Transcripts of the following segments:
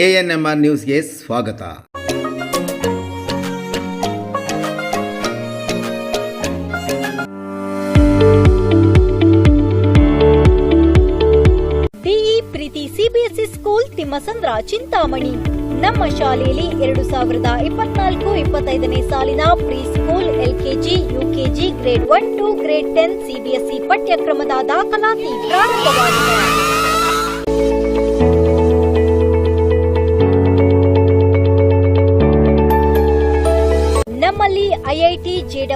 A N M R ನ್ಯೂಸ್ಗೆ ಸ್ವಾಗತ. ಡಿಇ ಪ್ರೀತಿ ಸಿಬಿಎಸ್ಇ ಸ್ಕೂಲ್ ತಿಮ್ಮಸಂದ್ರ ಚಿಂತಾಮಣಿ. ನಮ್ಮ ಶಾಲೆಯಲ್ಲಿ ಎರಡು ಸಾವಿರದ ಇಪ್ಪತ್ನಾಲ್ಕು ಇಪ್ಪತ್ತೈದನೇ ಸಾಲಿನ pre school LKG, UKG grade one to grade ten CBSE ಪಠ್ಯಕ್ರಮದ ದಾಖಲಾತಿ ಪ್ರಾರಂಭವಾಗಿದೆ.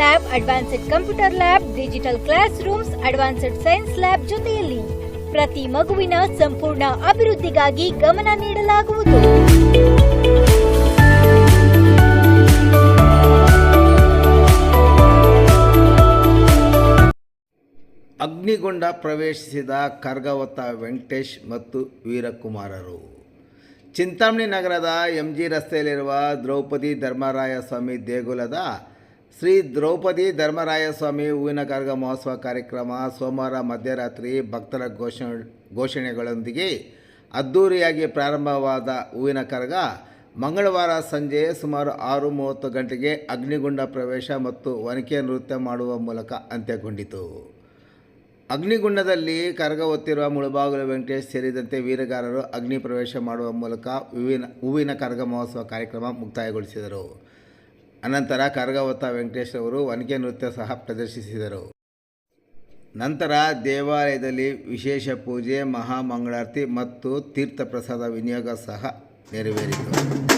Lab advanced computer lab digital class rooms advanced science lab ಜೊತೆಯಲ್ಲಿ ಪ್ರತಿ ಮಗುವಿನ ಸಂಪೂರ್ಣ ಅಭಿವೃದ್ಧಿಗಾಗಿ ಗಮನ ನೀಡಲಾಗುವುದು. ಅಗ್ನಿಗೊಂಡ ಪ್ರವೇಶಿಸಿದ ಕರ್ಗವತ್ತ ವೆಂಕಟೇಶ್ ಮತ್ತು ವೀರಕುಮಾರರು. ಚಿಂತಾಮಣಿ ನಗರದ ಎಂ ಜಿ ರಸ್ತೆಯಲ್ಲಿರುವ ದ್ರೌಪದಿ ಧರ್ಮರಾಯ ಸ್ವಾಮಿ ದೇಗುಲದ ಶ್ರೀ ದ್ರೌಪದಿ ಧರ್ಮರಾಯಸ್ವಾಮಿ ಹೂವಿನ ಕರಗ ಮಹೋತ್ಸವ ಕಾರ್ಯಕ್ರಮ ಸೋಮವಾರ ಮಧ್ಯರಾತ್ರಿ ಭಕ್ತರ ಘೋಷಣೆ, ಘೋಷಣೆಗಳೊಂದಿಗೆ ಅದ್ಧೂರಿಯಾಗಿ ಪ್ರಾರಂಭವಾದ ಹೂವಿನ ಕರಗ ಮಂಗಳವಾರ ಸಂಜೆ ಸುಮಾರು ಆರು ಮೂವತ್ತು ಗಂಟೆಗೆ ಅಗ್ನಿಗುಂಡ ಪ್ರವೇಶ ಮತ್ತು ವನಿಕೆ ನೃತ್ಯ ಮಾಡುವ ಮೂಲಕ ಅಂತ್ಯಗೊಂಡಿತು. ಅಗ್ನಿಗುಂಡದಲ್ಲಿ ಕರಗ ಹೊತ್ತಿರುವ ಮುಳುಬಾಗಲು ವೆಂಕಟೇಶ್ ಸೇರಿದಂತೆ ವೀರಗಾರರು ಅಗ್ನಿ ಪ್ರವೇಶ ಮಾಡುವ ಮೂಲಕ ಹೂವಿನ ಹೂವಿನ ಕರಗ ಮಹೋತ್ಸವ ಕಾರ್ಯಕ್ರಮ ಮುಕ್ತಾಯಗೊಳಿಸಿದರು. ಅನಂತರ ಕರಗ ಹೊತ್ತ ವೆಂಕಟೇಶ್ ಅವರು ವನಿಕೆ ನೃತ್ಯ ಸಹ ಪ್ರದರ್ಶಿಸಿದರು. ನಂತರ ದೇವಾಲಯದಲ್ಲಿ ವಿಶೇಷ ಪೂಜೆ, ಮಹಾಮಂಗಳಾರತಿ ಮತ್ತು ತೀರ್ಥ ಪ್ರಸಾದ ವಿನಿಯೋಗ ಸಹ ನೆರವೇರಿತು.